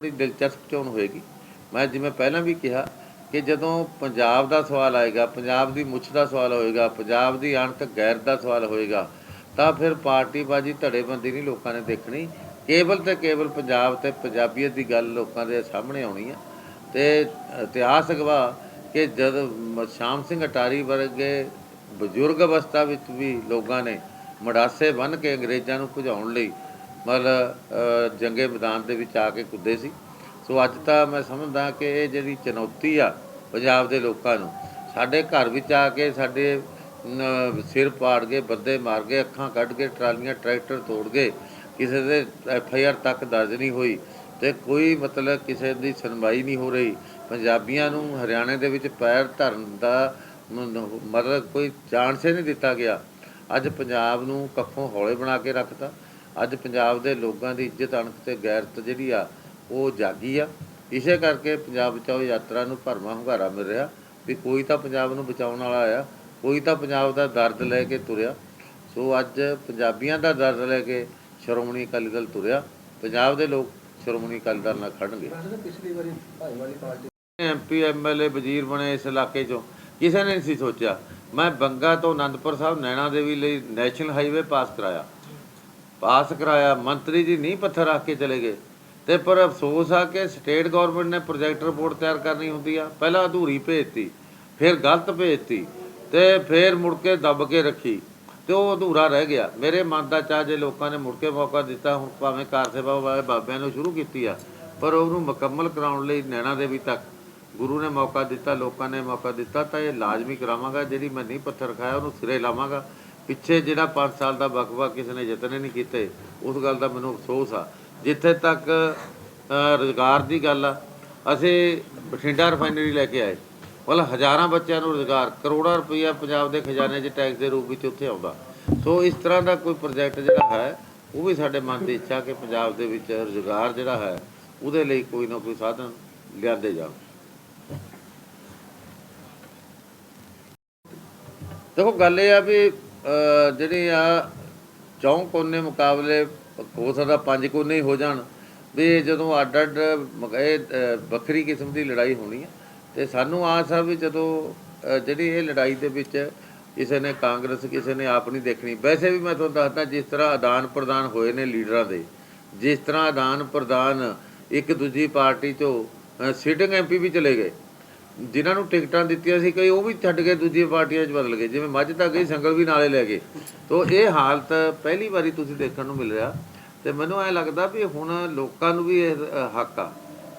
ਬੜੀ ਦਿਲਚਸਪ ਚੋਣ ਹੋਏਗੀ। ਮੈਂ ਜਿਵੇਂ ਪਹਿਲਾਂ ਵੀ ਕਿਹਾ ਕਿ ਜਦੋਂ ਪੰਜਾਬ ਦਾ ਸਵਾਲ ਆਏਗਾ, ਪੰਜਾਬ ਦੀ ਮੁੱਛ ਦਾ ਸਵਾਲ ਹੋਏਗਾ, ਪੰਜਾਬ ਦੀ ਅਣਖ ਗੈਰ ਦਾ ਸਵਾਲ ਹੋਏਗਾ, ਤਾਂ ਫਿਰ ਪਾਰਟੀਬਾਜ਼ੀ ਧੜੇਬੰਦੀ ਨਹੀਂ ਲੋਕਾਂ ਨੇ ਦੇਖਣੀ। ਕੇਵਲ ਤੇ ਕੇਵਲ ਪੰਜਾਬ ਤੇ ਪੰਜਾਬੀਅਤ ਦੀ ਗੱਲ ਲੋਕਾਂ ਦੇ ਸਾਹਮਣੇ ਆਉਣੀ ਆ। ਤੇ ਇਤਿਹਾਸ ਗਵਾ ਕਿ ਜਦ ਸ਼ਾਮ ਸਿੰਘ ਅਟਾਰੀ ਵਰਗੇ ਬਜ਼ੁਰਗ ਅਵਸਥਾ ਵਿੱਚ ਵੀ ਲੋਕਾਂ ਨੇ ਮੜਾਸੇ ਬੰਨ੍ਹ ਕੇ ਅੰਗਰੇਜ਼ਾਂ ਨੂੰ ਭਜਾਉਣ ਲਈ ਮਤਲਬ ਜੰਗੇ ਮੈਦਾਨ ਦੇ ਵਿੱਚ ਆ ਕੇ ਕੁੱਦੇ ਸੀ। ਸੋ ਅੱਜ ਤਾਂ ਮੈਂ ਸਮਝਦਾ ਕਿ ਇਹ ਜਿਹੜੀ ਚੁਣੌਤੀ ਆ ਪੰਜਾਬ ਦੇ ਲੋਕਾਂ ਨੂੰ, ਸਾਡੇ ਘਰ ਵਿੱਚ ਆ ਕੇ ਸਾਡੇ ਸਿਰ ਪਾੜ ਗਏ, ਬੰਦੇ ਮਾਰ ਗਏ, ਅੱਖਾਂ ਕੱਢ ਕੇ ਟਰਾਲੀਆਂ, ਟਰੈਕਟਰ ਤੋੜ ਗਏ, ਕਿਸੇ ਦੇ ਐਫ ਆਈ ਆਰ ਤੱਕ ਦਰਜ ਨਹੀਂ ਹੋਈ ਤੇ ਕੋਈ ਮਤਲਬ ਕਿਸੇ ਦੀ ਸੁਣਵਾਈ ਨਹੀਂ ਹੋ ਰਹੀ। ਪੰਜਾਬੀਆਂ ਨੂੰ ਹਰਿਆਣੇ ਦੇ ਵਿੱਚ ਪੈਰ ਧਰਨ ਦਾ ਮਤਲਬ ਕੋਈ ਚਾਂਸ ਹੀ ਨਹੀਂ ਦਿੱਤਾ ਗਿਆ। ਅੱਜ ਪੰਜਾਬ ਨੂੰ ਕੱਖੋਂ ਹੌਲੇ ਬਣਾ ਕੇ ਰੱਖਤਾ। ਅੱਜ ਪੰਜਾਬ ਦੇ ਲੋਕਾਂ ਦੀ ਇੱਜ਼ਤ ਅਣਖ ਤੇ ਗੈਰਤ ਜਿਹੜੀ ਆ ਉਹ ਜਾਗੀ ਆ। ਇਸੇ ਕਰਕੇ ਪੰਜਾਬ ਬਚਾਓ ਯਾਤਰਾ ਨੂੰ ਭਰਵਾਂ ਹੁੰਗਾਰਾ ਮਿਲ ਰਿਹਾ ਵੀ ਕੋਈ ਤਾਂ ਪੰਜਾਬ ਨੂੰ ਬਚਾਉਣ ਵਾਲਾ ਆ ਕੋਈ ਤਾਂ ਪੰਜਾਬ ਦਾ ਦਰਦ ਲੈ ਕੇ ਤੁਰਿਆ। ਸੋ ਅੱਜ ਪੰਜਾਬੀਆਂ ਦਾ ਦਰਦ ਲੈ ਕੇ ਸ਼੍ਰੋਮਣੀ ਅਕਾਲੀ ਦਲ ਤੁਰਿਆ। ਪੰਜਾਬ ਦੇ ਲੋਕ ਸ਼੍ਰੋਮਣੀ ਅਕਾਲੀ ਦਲ ਨਾਲ ਖੜਨਗੇ। ਪਿਛਲੀ ਵਾਰੀ ਭਾਈਵਾਲੀ ਪਾਰਟੀ ਐਮਪੀ ਐਮਐਲਏ ਵਜ਼ੀਰ ਬਣੇ ਇਸ ਇਲਾਕੇ 'ਚੋਂ। ਕਿਸੇ ਨੇ ਨਹੀਂ ਸੀ ਸੋਚਿਆ। ਮੈਂ ਬੰਗਾ ਤੋਂ ਆਨੰਦਪੁਰ ਸਾਹਿਬ ਨੈਣਾ ਦੇਵੀ ਲਈ ਨੈਸ਼ਨਲ ਹਾਈਵੇ ਪਾਸ ਕਰਾਇਆ। ਪਾਸ ਕਰਾਇਆ, ਮੰਤਰੀ ਜੀ ਨਹੀਂ ਪੱਥਰ ਰੱਖ ਕੇ ਚਲੇ ਗਏ। ਤੇ ਪਰ ਅਫਸੋਸ ਆ ਕਿ ਸਟੇਟ ਗਵਰਨਮੈਂਟ ਨੇ ਪ੍ਰੋਜੈਕਟ ਰਿਪੋਰਟ ਤਿਆਰ ਕਰਨੀ ਹੁੰਦੀ ਆ। ਪਹਿਲਾਂ ਅਧੂਰੀ ਭੇਜਤੀ, ਫਿਰ ਗਲਤ ਭੇਜਤੀ, ਤੇ ਫਿਰ ਮੁੜ ਕੇ ਦੱਬ ਕੇ ਰੱਖੀ। ਤੇ ਉਹ ਅਧੂਰਾ ਰਹਿ ਗਿਆ। ਮੇਰੇ ਮਨ ਦਾ ਚਾਹ ਜੇ ਲੋਕਾਂ ਨੇ ਮੁੜ ਕੇ ਮੌਕਾ ਦਿੱਤਾ, ਹੁਣ ਭਾਵੇਂ ਕਾਰ ਸੇਵਾ ਵਾਲੇ ਬਾਬਿਆਂ ਨੂੰ ਸ਼ੁਰੂ ਕੀਤੀ ਆ, ਪਰ ਉਹਨੂੰ ਮੁਕੰਮਲ ਕਰਾਉਣ ਲਈ ਨੈਣਾ ਦੇਵੀ ਤੱਕ ਗੁਰੂ ਨੇ ਮੌਕਾ ਦਿੱਤਾ, ਲੋਕਾਂ ਨੇ ਮੌਕਾ ਦਿੱਤਾ, ਤਾਂ ਇਹ ਲਾਜ਼ਮੀ ਕਰਾਵਾਂਗਾ, ਜਿਹੜੀ ਮੈਂ ਨਹੀਂ ਪੱਥਰ ਖਾਇਆ, ਉਹਨੂੰ ਸਿਰੇ ਲਾਵਾਂਗਾ। ਪਿੱਛੇ ਜਿਹੜਾ 5 ਸਾਲ ਦਾ ਵਕਫਾ ਕਿਸੇ ਨੇ ਯਤਨ ਹੀ ਨਹੀਂ ਕੀਤੇ ਉਸ ਗੱਲ ਦਾ ਮੈਨੂੰ ਅਫਸੋਸ ਆ। ਜਿੱਥੇ ਤੱਕ ਅ, ਰੁਜ਼ਗਾਰ ਦੀ ਗੱਲ ਆ ਅਸੀਂ ਬਠਿੰਡਾ ਰਿਫਾਈਨਰੀ ਲੈ ਕੇ ਆਏ। ਮਤਲਬ ਹਜ਼ਾਰਾਂ ਬੱਚਿਆਂ ਨੂੰ ਰੁਜ਼ਗਾਰ ਕਰੋੜਾਂ ਰੁਪਈਆ ਪੰਜਾਬ ਦੇ ਖਜ਼ਾਨੇ 'ਚ ਟੈਕਸ ਦੇ ਰੂਪ ਵਿੱਚ ਉੱਥੇ ਆਉਂਦਾ। ਸੋ ਇਸ ਤਰ੍ਹਾਂ ਦਾ ਕੋਈ ਪ੍ਰੋਜੈਕਟ ਜਿਹੜਾ ਹੈ ਉਹ ਵੀ ਸਾਡੇ ਮਨ ਦੀ ਇੱਛਾ ਕਿ ਪੰਜਾਬ ਦੇ ਵਿੱਚ ਰੁਜ਼ਗਾਰ ਜਿਹੜਾ ਹੈ ਉਹਦੇ ਲਈ ਕੋਈ ਨਾ ਕੋਈ ਸਾਧਨ ਲਿਆਂਦੇ ਜਾਣ। ਦੇਖੋ ਗੱਲ ਇਹ ਆ ਵੀ ਜਿਹੜੀ ਆ ਚੌਂ ਕੋਨੇ ਮੁਕਾਬਲੇ ਹੋ ਸਕਦਾ ਪੰਜ ਕੋਨੇ ਹੀ ਹੋ ਜਾਣ, ਵੀ ਜਦੋਂ ਅੱਡ ਅੱਡ ਇਹ ਵੱਖਰੀ ਕਿਸਮ ਦੀ ਲੜਾਈ ਹੋਣੀ ਆ। ਤੇ ਸਾਨੂੰ ਆਸ ਆ ਵੀ ਜਦੋਂ ਜਿਹੜੀ ਇਹ ਲੜਾਈ ਦੇ ਵਿੱਚ ਕਿਸੇ ਨੇ ਕਾਂਗਰਸ, ਕਿਸੇ ਨੇ ਆਪ ਨਹੀਂ ਦੇਖਣੀ, ਵੈਸੇ ਵੀ ਮੈਂ ਤੁਹਾਨੂੰ ਦੱਸਦਾ ਜਿਸ ਤਰ੍ਹਾਂ ਆਦਾਨ ਪ੍ਰਦਾਨ ਹੋਏ ਨੇ ਲੀਡਰਾਂ ਦੇ, ਜਿਸ ਤਰ੍ਹਾਂ ਆਦਾਨ ਪ੍ਰਦਾਨ ਇੱਕ ਦੂਜੀ ਪਾਰਟੀ ਤੋਂ ਸਿਟਿੰਗ ਐਮਪੀ ਵੀ ਚਲੇ ਗਏ। ਜਿਨ੍ਹਾਂ ਨੂੰ ਟਿਕਟਾਂ ਦਿੱਤੀਆਂ ਸੀ ਕਈ ਉਹ ਵੀ ਛੱਡ ਕੇ ਦੂਜੀ ਪਾਰਟੀਆਂ 'ਚ ਬਦਲ ਗਏ, ਜਿਵੇਂ ਮੱਝ ਤਾਂ ਗਈ, ਸੰਗਲ ਵੀ ਨਾਲੇ ਲੈ ਗਏ। ਤੋਂ ਇਹ ਹਾਲਤ ਪਹਿਲੀ ਵਾਰੀ ਤੁਸੀਂ ਦੇਖਣ ਨੂੰ ਮਿਲ ਰਿਹਾ ਤੇ ਮੈਨੂੰ ਐ ਲੱਗਦਾ ਵੀ ਹੁਣ ਲੋਕਾਂ ਨੂੰ ਵੀ ਇਹ ਹੱਕ ਆ।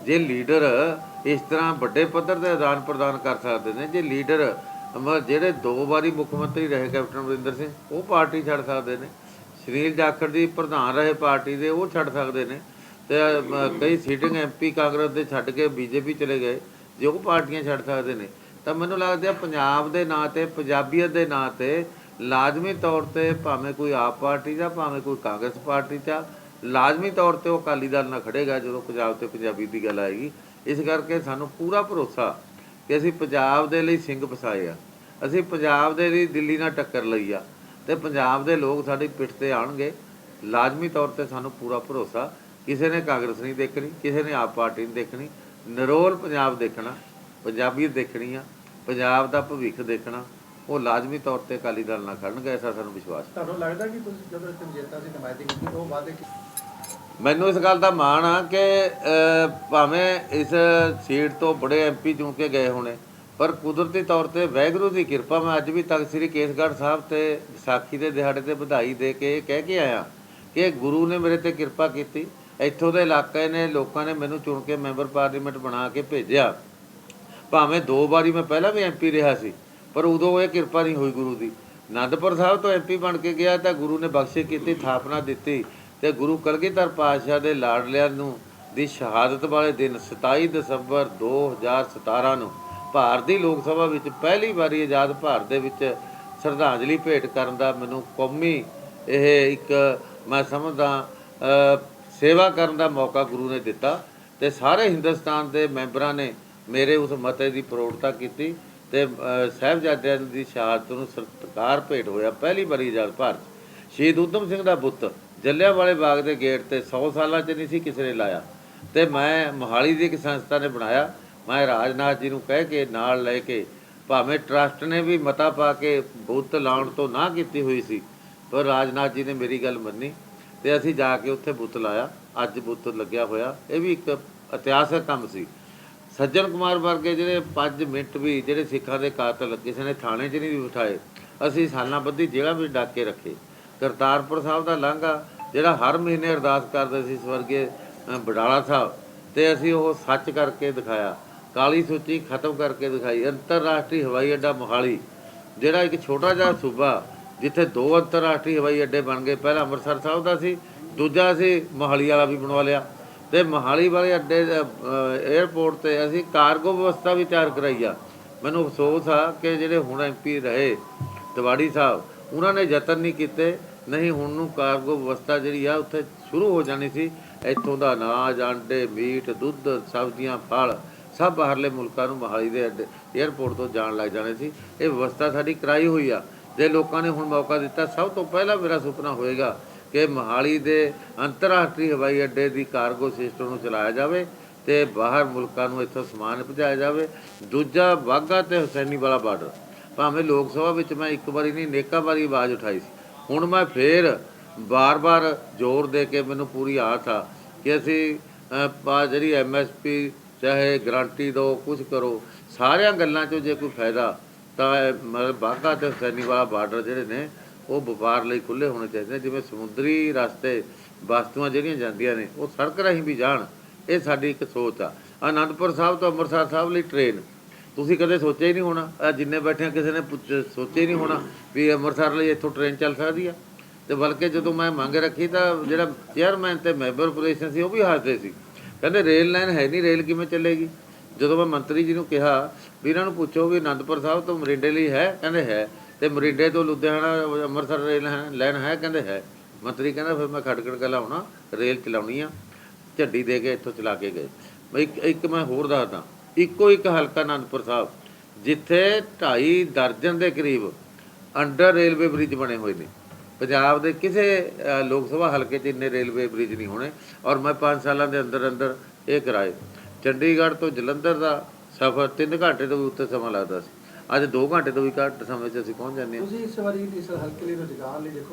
ਜੇ ਲੀਡਰ ਇਸ ਤਰ੍ਹਾਂ ਵੱਡੇ ਪੱਧਰ ਤੇ ਆਦਾਨ ਪ੍ਰਦਾਨ ਕਰ ਸਕਦੇ ਨੇ, ਜੇ ਲੀਡਰ ਮ- ਜਿਹੜੇ ਦੋ ਵਾਰੀ ਮੁੱਖ ਮੰਤਰੀ ਰਹੇ, ਕੈਪਟਨ ਅਮਰਿੰਦਰ ਸਿੰਘ, ਉਹ ਪਾਰਟੀ ਛੱਡ ਸਕਦੇ ਨੇ। ਸੁਨੀਲ ਜਾਖੜ ਜੀ ਪ੍ਰਧਾਨ ਰਹੇ ਪਾਰਟੀ ਦੇ, ਉਹ ਛੱਡ ਸਕਦੇ ਨੇ। ਤੇ ਕਈ ਸੀਟਿੰਗ ਐਮਪੀ ਕਾਂਗਰਸ ਦੇ ਛੱਡ ਕੇ ਬੀਜੇਪੀ ਚਲੇ ਗਏ। ਜੇ ਉਹ ਪਾਰਟੀਆਂ ਛੱਡ ਸਕਦੇ ਨੇ, ਤਾਂ ਮੈਨੂੰ ਲੱਗਦਾ ਪੰਜਾਬ ਦੇ ਨਾਂ ਤੇ, ਪੰਜਾਬੀਅਤ ਦੇ ਨਾਂ ਤੇ ਲਾਜ਼ਮੀ ਤੌਰ ਤੇ ਭਾਵੇਂ ਕੋਈ ਆਪ ਪਾਰਟੀ ਦਾ, ਭਾਵੇਂ ਕੋਈ ਕਾਂਗਰਸ ਪਾਰਟੀ ਦਾ, ਲਾਜ਼ਮੀ ਤੌਰ ਤੇ ਉਹ ਅਕਾਲੀ ਦਲ ਨਾਲ ਖੜੇਗਾ ਜਦੋਂ ਪੰਜਾਬ ਤੇ ਪੰਜਾਬੀ ਦੀ ਗੱਲ ਆਏਗੀ। ਇਸ ਕਰਕੇ ਸਾਨੂੰ ਪੂਰਾ ਭਰੋਸਾ ਕਿ ਅਸੀਂ ਪੰਜਾਬ ਦੇ ਲਈ ਸਿੰਘ ਫਸਾਏ ਆ। ਅਸੀਂ ਪੰਜਾਬ ਦੇ ਲਈ ਦਿੱਲੀ ਨਾਲ ਟੱਕਰ ਲਈ ਆ ਤੇ ਪੰਜਾਬ ਦੇ ਲੋਕ ਸਾਡੀ ਪਿੱਠ ਤੇ ਆਣਗੇ ਲਾਜ਼ਮੀ ਤੌਰ ਤੇ ਸਾਨੂੰ ਪੂਰਾ ਭਰੋਸਾ, ਕਿਸੇ ਨੇ ਕਾਂਗਰਸ ਨਹੀਂ ਦੇਖਣੀ, ਕਿਸੇ ਨੇ ਆਪ ਪਾਰਟੀ ਨਹੀਂ ਦੇਖਣੀ ਨਿਰੋਲ ਪੰਜਾਬ ਦੇਖਣਾ ਪੰਜਾਬੀਅਤ ਦੇਖਣੀ ਆ ਪੰਜਾਬ ਦਾ ਭਵਿੱਖ ਦੇਖਣਾ ਉਹ ਲਾਜ਼ਮੀ ਤੌਰ ਤੇ ਅਕਾਲੀ ਦਲ ਨਾਲ ਖੜਨਗੇ ਐਸਾ ਸਾਨੂੰ ਵਿਸ਼ਵਾਸ। ਤੁਹਾਨੂੰ ਲੱਗਦਾ ਕਿ ਤੁਸੀਂ ਜਦੋਂ ਇੱਥੇ ਵਿਜੇਤਾ ਸੀ ਨੁਮਾਇੰਦਗੀ ਕੀਤੀ ਉਹ ਵਾਅਦੇ ਕੀ ਮੈਨੂੰ ਇਸ ਗੱਲ ਦਾ ਮਾਣ ਆ ਕਿ ਭਾਵੇਂ ਇਸ ਸੀਟ ਤੋਂ ਬੜੇ ਐਮਪੀ ਚੁਣ ਕੇ ਗਏ ਹੋਣੇ ਪਰ ਕੁਦਰਤੀ ਤੌਰ ਤੇ ਵੈਗਰੂ ਦੀ ਕਿਰਪਾ ਮੈਂ ਅੱਜ ਵੀ ਤਖਤ ਸ੍ਰੀ ਕੇਸਗੜ੍ਹ ਸਾਹਿਬ ਤੇ ਵਿਸਾਖੀ ਦੇ ਦਿਹਾੜੇ ਤੇ ਵਧਾਈ ਦੇ ਕੇ ਇਹ ਕਹਿ ਕੇ ਆਇਆ ਕਿ ਗੁਰੂ ਨੇ ਮੇਰੇ ਤੇ ਕਿਰਪਾ ਕੀਤੀ ਇੱਥੋਂ ਦੇ ਇਲਾਕੇ ਨੇ, ਲੋਕਾਂ ਨੇ ਮੈਨੂੰ ਚੁਣ ਕੇ ਮੈਂਬਰ ਪਾਰਲੀਮੈਂਟ ਬਣਾ ਕੇ ਭੇਜਿਆ। ਭਾਵੇਂ ਦੋ ਵਾਰੀ ਮੈਂ ਪਹਿਲਾਂ ਵੀ ਐਮਪੀ ਰਿਹਾ ਸੀ, ਪਰ ਉਦੋਂ ਇਹ ਕਿਰਪਾ ਨਹੀਂ ਹੋਈ ਗੁਰੂ ਦੀ। ਆਨੰਦਪੁਰ ਸਾਹਿਬ ਤੋਂ ਐਮਪੀ ਬਣ ਕੇ ਗਿਆ ਤਾਂ ਗੁਰੂ ਨੇ ਬਖਸ਼ਿਸ਼ ਕੀਤੀ, ਥਾਪਨਾ ਦਿੱਤੀ ਤੇ ਗੁਰੂ ਕਲਗੀਧਰ ਪਾਤਸ਼ਾਹ ਦੇ ਲਾਡਲਿਆਂ ਨੂੰ ਦੀ ਸ਼ਹਾਦਤ ਵਾਲੇ ਦਿਨ 27 ਦਸੰਬਰ 2017 ਨੂੰ ਭਾਰਤੀ ਲੋਕ ਸਭਾ ਵਿੱਚ ਪਹਿਲੀ ਵਾਰੀ ਆਜ਼ਾਦ ਭਾਰਤ ਦੇ ਵਿੱਚ ਸ਼ਰਧਾਂਜਲੀ ਭੇਟ ਕਰਨ ਦਾ ਮੈਨੂੰ ਕੌਮੀ ਇਹ ਇੱਕ ਮੈਂ ਸਮਝਦਾ ਸੇਵਾ ਕਰਨ ਦਾ ਮੌਕਾ ਗੁਰੂ ਨੇ ਦਿੱਤਾ ਤੇ ਸਾਰੇ ਹਿੰਦੁਸਤਾਨ ਦੇ ਮੈਂਬਰਾਂ ਨੇ ਮੇਰੇ ਉਸ ਮਤੇ ਦੀ ਪ੍ਰੋੜਤਾ ਕੀਤੀ ਤੇ ਅ, ਸਾਹਿਬਜ਼ਾਦਿਆਂ ਦੀ ਸ਼ਹਾਦਤ ਨੂੰ ਸਤਿਕਾਰ ਭੇਟ ਹੋਇਆ ਪਹਿਲੀ ਵਾਰੀ ਆਜ਼ਾਦ ਭਾਰਤ। ਸ਼ਹੀਦ ਊਧਮ ਸਿੰਘ ਦਾ ਬੁੱਤ ਜੱਲਿਆਂਵਾਲੇ ਬਾਗ ਦੇ ਗੇਟ ਤੇ 100 ਸਾਲਾਂ 'ਚ ਨਹੀਂ ਸੀ ਕਿਸੇ ਨੇ ਲਾਇਆ ਤੇ ਮੈਂ ਮੋਹਾਲੀ ਦੀ ਇੱਕ ਸੰਸਥਾ ਨੇ ਬਣਾਇਆ। ਮੈਂ ਰਾਜਨਾਥ ਜੀ ਨੂੰ ਕਹਿ ਕੇ ਨਾਲ ਲੈ ਕੇ ਭਾਵੇਂ ਟਰਸਟ ਨੇ ਵੀ ਮਤਾ ਪਾ ਕੇ ਬੁੱਤ ਲਾਉਣ ਤੋਂ ਨਾ ਕੀਤੀ ਹੋਈ ਸੀ ਪਰ ਰਾਜਨਾਥ ਜੀ ਨੇ ਮੇਰੀ ਗੱਲ ਮੰਨੀ। ਤੇ ਅਸੀਂ ਜਾ ਕੇ ਉੱਥੇ ਬੁੱਤ ਲਾਇਆ। ਅੱਜ ਬੁੱਤ ਲੱਗਿਆ ਹੋਇਆ। ਇਹ ਵੀ ਇੱਕ ਇਤਿਹਾਸਕ ਕੰਮ ਸੀ। ਸੱਜਣ ਕੁਮਾਰ ਵਰਗੇ ਜਿਹੜੇ 5 ਮਿੰਟ ਵੀ ਜਿਹੜੇ ਸਿੱਖਾਂ ਦੇ ਕਾਤਲ ਕਿਸੇ ਨੇ ਥਾਣੇ 'ਚ ਨਹੀਂ ਵੀ ਬਿਠਾਏ। ਅਸੀਂ ਸਾਲਾਂ ਬੱਧੀ ਜੇਲ੍ਹਾਂ ਵਿੱਚ ਡਾਕ ਕੇ ਰੱਖੇ। ਕਰਤਾਰਪੁਰ ਸਾਹਿਬ ਦਾ ਲਾਂਘਾ ਜਿਹੜਾ ਹਰ ਮਹੀਨੇ ਅਰਦਾਸ ਕਰਦੇ ਸੀ ਸਵਰਗੇ ਅ, ਬਡਾਲਾ ਸਾਹਿਬ ਤੇ ਅਸੀਂ ਉਹ ਸੱਚ ਕਰਕੇ ਦਿਖਾਇਆ। ਕਾਲੀ ਸੂਚੀ ਖਤਮ ਕਰਕੇ ਦਿਖਾਈ। ਅੰਤਰਰਾਸ਼ਟਰੀ ਹਵਾਈ ਅੱਡਾ ਮੋਹਾਲੀ ਜਿਹੜਾ ਇੱਕ ਛੋਟਾ ਜਿਹਾ ਸੂਬਾ ਜਿੱਥੇ ਦੋ ਅੰਤਰਰਾਸ਼ਟਰੀ ਹਵਾਈ ਅੱਡੇ ਬਣ ਗਏ ਪਹਿਲਾ ਅੰਮ੍ਰਿਤਸਰ ਸਾਹਿਬ ਦਾ ਸੀ ਦੂਜਾ ਅਸੀਂ ਮੋਹਾਲੀ ਵਾਲਾ ਵੀ ਬਣਵਾ ਲਿਆ। ਤੇ ਮੋਹਾਲੀ ਵਾਲੇ ਅੱਡੇ ਦੇ, 에ਅਰਪੋਰਟ ਤੇ ਅਸੀਂ ਕਾਰਗੋ ਵਿਵਸਥਾ ਵੀ ਤਿਆਰ ਕਰਾਈ ਆ। ਮੈਨੂੰ ਅਫਸੋਸ ਆ ਕਿ ਜਿਹੜੇ ਹੁਣ ਐਮਪੀ ਰਹੇ ਤਿਵਾੜੀ ਸਾਹਿਬ ਉਹਨਾਂ ਨੇ ਯਤਨ ਨਹੀਂ ਕੀਤੇ ਨਹੀਂ ਹੁਣ ਨੂੰ ਕਾਰਗੋ ਵਿਵਸਥਾ ਜਿਹੜੀ ਆ ਉੱਥੇ ਸ਼ੁਰੂ ਹੋ ਜਾਣੀ ਸੀ। ਇੱਥੋਂ ਦਾ ਅਨਾਜ ਆਂਡੇ ਮੀਟ ਦੁੱਧ ਸਬਜ਼ੀਆਂ ਫਲ ਸਭ ਬਾਹਰਲੇ ਮੁਲਕਾਂ ਨੂੰ ਮੋਹਾਲੀ ਦੇ ਅੱਡੇ 에ਅਰਪੋਰਟ ਤੋਂ ਜਾਣ ਲੱਗ ਜਾਣੇ ਸੀ। ਇਹ ਵਿਵਸਥਾ ਸਾਡੀ ਕਰਾਈ ਹੋਈ ਆ। ਜੇ ਲੋਕਾਂ ਨੇ ਹੁਣ ਮੌਕਾ ਦਿੱਤਾ ਸਭ ਤੋਂ ਪਹਿਲਾਂ ਮੇਰਾ ਸੁਪਨਾ ਹੋਏਗਾ ਕਿ ਮੋਹਾਲੀ ਦੇ ਅੰਤਰਰਾਸ਼ਟਰੀ ਹਵਾਈ ਅੱਡੇ ਦੀ ਕਾਰਗੋ ਸਿਸਟਮ ਨੂੰ ਚਲਾਇਆ ਜਾਵੇ ਤੇ ਬਾਹਰ ਮੁਲਕਾਂ ਨੂੰ ਇੱਥੋਂ ਸਮਾਨ ਪਹੁੰਚਾਇਆ ਜਾਵੇ। ਦੂਜਾ ਵਾਹਗਾ ਤੇ ਹੁਸੈਨੀ ਵਾਲਾ ਬਾਰਡਰ। ਭਾਵੇਂ ਲੋਕ ਸਭਾ ਵਿੱਚ ਮੈਂ ਇੱਕ ਵਾਰੀ ਨਹੀਂ ਨੇਕਾ ਵਾਰੀ ਆਵਾਜ਼ ਉਠਾਈ ਸੀ। ਹੁਣ ਮੈਂ ਫੇਰ ਬਾਰ-ਬਾਰ ਜ਼ੋਰ ਦੇ ਕੇ ਮੈਨੂੰ ਪੂਰੀ ਆਸ ਆ ਕਿ ਅਸੀਂ ਅਹ, ਪਾ ਜਿਹੜੀ ਐਮਐਸਪੀ ਚਾਹੇ ਗਰੰਟੀ ਦਿਓ ਕੁਝ ਕਰੋ ਸਾਰਿਆਂ ਗੱਲਾਂ 'ਚੋਂ ਜੇ ਕੋਈ ਫਾਇਦਾ ਤਾਂ ਮਤਲਬ ਬਾਘਾ ਤੇ ਹੁਸੈਨੀ ਬਾਰਡਰ ਜਿਹੜੇ ਨੇ, ਉਹ ਵਪਾਰ ਲਈ ਖੁੱਲੇ ਹੋਣੇ ਚਾਹੀਦੇ ਨੇ। ਜਿਵੇਂ ਸਮੁੰਦਰੀ ਰਸਤੇ ਵਸਤੂਆਂ ਜਿਹੜੀਆਂ ਜਾਂਦੀਆਂ ਨੇ, ਉਹ ਸੜਕ ਰਾਹੀਂ ਵੀ ਜਾਣ। ਇਹ ਸਾਡੀ ਇੱਕ ਸੋਚ ਆ। ਅਨੰਦਪੁਰ ਸਾਹਿਬ ਤੋਂ ਅੰਮ੍ਰਿਤਸਰ ਸਾਹਿਬ ਲਈ ਟ੍ਰੇਨ ਤੁਸੀਂ ਕਦੇ ਸੋਚਿਆ ਹੀ ਨਹੀਂ ਹੋਣਾ। ਜਿੰਨੇ ਬੈਠੇ ਕਿਸੇ ਨੇ ਪੁੱਛ- ਸੋਚਿਆ ਹੀ ਨਹੀਂ ਹੋਣਾ ਵੀ ਅੰਮ੍ਰਿਤਸਰ ਲਈ ਇੱਥੋਂ ਟ੍ਰੇਨ ਚੱਲ ਸਕਦੀ ਆ। ਤੇ ਬਲਕਿ ਜਦੋਂ ਮੈਂ ਮੰਗ ਰੱਖੀ ਤਾਂ ਜਿਹੜਾ ਚੇਅਰਮੈਨ ਤੇ ਮੈਂਬਰ ਆਪਰੇਸ਼ਨ ਸੀ, ਉਹ ਵੀ ਹੱਸਦੇ ਸੀ। ਕਹਿੰਦੇ ਰੇਲ ਲਾਈਨ ਹੈ ਨਹੀਂ ਰੇਲ ਕਿਵੇਂ ਚੱਲੇਗੀ? ਜਦੋਂ ਮੈਂ ਮੰਤਰੀ ਜੀ ਨੂੰ ਕਿਹਾ ਵੀ ਇਹਨਾਂ ਨੂੰ ਪੁੱਛੋ ਵੀ ਅਨੰਦਪੁਰ ਸਾਹਿਬ ਤੋਂ ਮਰਿੰਡੇ ਲਈ ਹੈ? ਕਹਿੰਦੇ ਹੈ। ਤੇ ਮਰਿੰਡੇ ਤੋਂ ਲੁਧਿਆਣਾ, ਅੰਮ੍ਰਿਤਸਰ ਰੇਲ ਹੈ ਲਾਈਨ ਹੈ? ਕਹਿੰਦੇ ਹੈ। ਮੰਤਰੀ ਕਹਿੰਦਾ, ਫਿਰ ਮੈਂ ਖੜਕੜ ਕਲਾ ਆਉਣਾ ਰੇਲ ਚਲਾਉਣੀ ਆ। ਝੱਡੀ ਦੇ ਕੇ ਇੱਥੋਂ ਚਲਾ ਕੇ ਗਏ। ਇੱਕ ਇੱਕ ਮੈਂ ਹੋਰ ਦੱਸਦਾ। ਇੱਕੋ ਇੱਕ ਹਲਕਾ ਅਨੰਦਪੁਰ ਸਾਹਿਬ, ਜਿੱਥੇ 2.5 ਦਰਜਨ ਦੇ ਕਰੀਬ ਅੰਡਰ ਰੇਲਵੇ ਬ੍ਰਿਜ ਬਣੇ ਹੋਏ ਨੇ। ਪੰਜਾਬ ਦੇ ਕਿਸੇ ਲੋਕ ਸਭਾ ਹਲਕੇ 'ਚ ਇੰਨੇ ਰੇਲਵੇ ਬ੍ਰਿਜ ਨਹੀਂ ਹੋਣੇ ਔਰ ਮੈਂ 5 ਸਾਲਾਂ ਦੇ ਅੰਦਰ ਅੰਦਰ ਇਹ ਕਰਾਏ ਚੰਡੀਗੜ੍ਹ ਤੋਂ ਜਲੰਧਰ ਦਾ ਸਫ਼ਰ 3 ਘੰਟੇ ਤੋਂ ਵੀ ਉੱਤੇ ਸਮਾਂ ਲੱਗਦਾ ਸੀ। ਅੱਜ 2 ਘੰਟੇ ਤੋਂ ਵੀ ਘੱਟ ਸਮੇਂ 'ਚ ਅਸੀਂ ਪਹੁੰਚ ਜਾਂਦੇ ਹਾਂ। ਤੁਸੀਂ ਇਸ ਵਾਰੀ ਇਸ ਹਲਕੇ ਲਈ ਰੁਜ਼ਗਾਰ ਲਈ ਦੇਖੋ।